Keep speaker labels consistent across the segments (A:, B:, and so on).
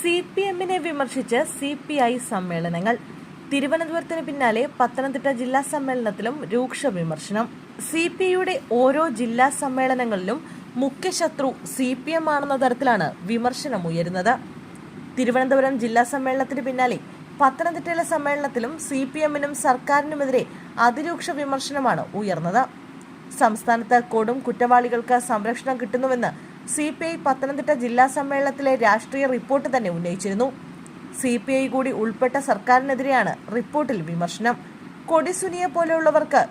A: C P എമ്മിനെ വിമർശിച്ച് C P I സമ്മേളനങ്ങൾ. തിരുവനന്തപുരത്തിന് പിന്നാലെ പത്തനംതിട്ട ജില്ലാ സമ്മേളനത്തിലും രൂക്ഷ വിമർശനം. സി പി ഐയുടെ ഓരോ ജില്ലാ സമ്മേളനങ്ങളിലും മുഖ്യശത്രു സി പി എം ആണെന്ന തരത്തിലാണ് വിമർശനം ഉയരുന്നത്. തിരുവനന്തപുരം ജില്ലാ സമ്മേളനത്തിന് പിന്നാലെ പത്തനംതിട്ടയിലെ സമ്മേളനത്തിലും സി പി എമ്മിനും സർക്കാരിനുമെതിരെ അതിരൂക്ഷ വിമർശനമാണ് ഉയർന്നത്. സംസ്ഥാനത്ത് കൊടും കുറ്റവാളികൾക്ക് സംരക്ഷണം കിട്ടുന്നുവെന്ന് സി പി ഐ പത്തനംതിട്ട ജില്ലാ സമ്മേളനത്തിലെ രാഷ്ട്രീയ റിപ്പോർട്ട് തന്നെ ഉന്നയിച്ചിരുന്നു. സി പി ഐ കൂടി ഉൾപ്പെട്ട സർക്കാരിനെതിരെയാണ് റിപ്പോർട്ടിൽ വിമർശനം. കൊടിസുനിയെ പോലെയുള്ളവർക്ക്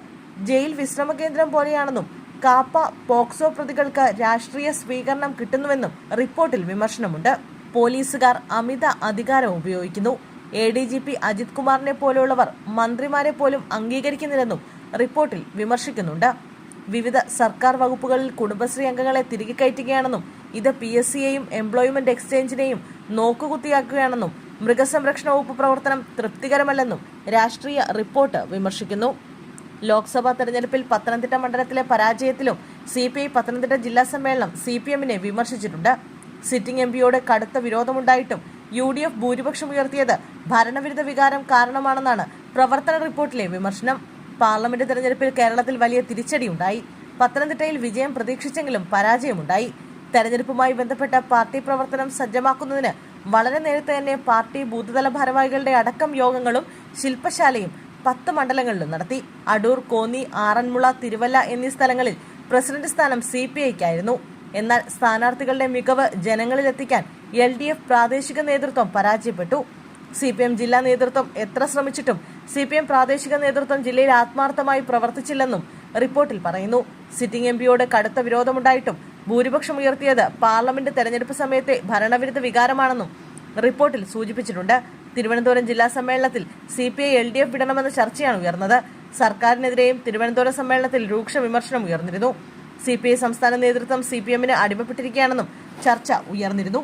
A: ജയിൽ വിശ്രമ കേന്ദ്രം പോലെയാണെന്നും കാപ്പ പോക്സോ പ്രതികൾക്ക് രാഷ്ട്രീയ സ്വീകരണം കിട്ടുന്നുവെന്നും റിപ്പോർട്ടിൽ വിമർശനമുണ്ട്. പോലീസുകാർ അമിത അധികാരം ഉപയോഗിക്കുന്നു. A D G P Ajith കുമാറിനെ പോലെയുള്ളവർ മന്ത്രിമാരെ പോലും അംഗീകരിക്കുന്നില്ലെന്നും റിപ്പോർട്ടിൽ വിമർശിക്കുന്നുണ്ട്. വിവിധ സർക്കാർ വകുപ്പുകളിൽ കുടുംബശ്രീ അംഗങ്ങളെ തിരികെ കയറ്റുകയാണെന്നും ഇത് പി എസ് സിയെയും എംപ്ലോയ്മെന്റ് എക്സ്ചേഞ്ചിനെയും നോക്കുകുത്തിയാക്കുകയാണെന്നും മൃഗസംരക്ഷണ വകുപ്പ് പ്രവർത്തനം തൃപ്തികരമല്ലെന്നും രാഷ്ട്രീയ റിപ്പോർട്ട് വിമർശിക്കുന്നു. ലോക്സഭാ തെരഞ്ഞെടുപ്പിൽ പത്തനംതിട്ട മണ്ഡലത്തിലെ പരാജയത്തിലും സി പി ഐ പത്തനംതിട്ട ജില്ലാ സമ്മേളനം സി പി എമ്മിനെ വിമർശിച്ചിട്ടുണ്ട്. സിറ്റിംഗ് എം പിയോട് കടുത്ത വിരോധമുണ്ടായിട്ടും യു ഡി എഫ് ഭൂരിപക്ഷം ഉയർത്തിയത് ഭരണവിരുദ്ധ വികാരം കാരണമാണെന്നാണ് പ്രവർത്തന റിപ്പോർട്ടിലെ വിമർശനം. പാർലമെന്റ് തെരഞ്ഞെടുപ്പിൽ കേരളത്തിൽ വലിയ തിരിച്ചടിയുണ്ടായി. പത്തനംതിട്ടയിൽ വിജയം പ്രതീക്ഷിച്ചെങ്കിലും പരാജയമുണ്ടായി. തെരഞ്ഞെടുപ്പുമായി ബന്ധപ്പെട്ട പാർട്ടി പ്രവർത്തനം സജ്ജമാക്കുന്നതിന് വളരെ നേരത്തെ തന്നെ പാർട്ടി ബൂത്തുതല ഭാരവാഹികളുടെ അടക്കം യോഗങ്ങളും ശില്പശാലയും പത്ത് മണ്ഡലങ്ങളിലും നടത്തി. അടൂർ കോന്നി ആറന്മുള തിരുവല്ല എന്നീ സ്ഥലങ്ങളിൽ പ്രസിഡന്റ് സ്ഥാനം സി പി ഐക്കായിരുന്നു. എന്നാൽ സ്ഥാനാർത്ഥികളുടെ മികവ് ജനങ്ങളിലെത്തിക്കാൻ എൽ ഡി എഫ് പ്രാദേശിക നേതൃത്വം പരാജയപ്പെട്ടു. സി പി എം ജില്ലാ നേതൃത്വം എത്ര ശ്രമിച്ചിട്ടും സി പി എം പ്രാദേശിക നേതൃത്വം ജില്ലയിൽ ആത്മാർത്ഥമായി പ്രവർത്തിച്ചില്ലെന്നും റിപ്പോർട്ടിൽ പറയുന്നു. സിറ്റിംഗ് എം പിയോട് കടുത്ത വിരോധമുണ്ടായിട്ടും ഭൂരിപക്ഷം ഉയർത്തിയത് പാർലമെന്റ് തെരഞ്ഞെടുപ്പ് സമയത്തെ ഭരണവിരുദ്ധ വികാരമാണെന്നും റിപ്പോർട്ടിൽ സൂചിപ്പിച്ചിട്ടുണ്ട്. തിരുവനന്തപുരം ജില്ലാ സമ്മേളനത്തിൽ C P I L D F വിടണമെന്ന ചർച്ചയാണ് ഉയർന്നത്. സർക്കാരിനെതിരെയും തിരുവനന്തപുരം സമ്മേളനത്തിൽ രൂക്ഷ വിമർശനം ഉയർന്നിരുന്നു. സി പി ഐ സംസ്ഥാന നേതൃത്വം സി പി എമ്മിന് അടിമപ്പെട്ടിരിക്കുകയാണെന്നും ചർച്ച ഉയർന്നിരുന്നു.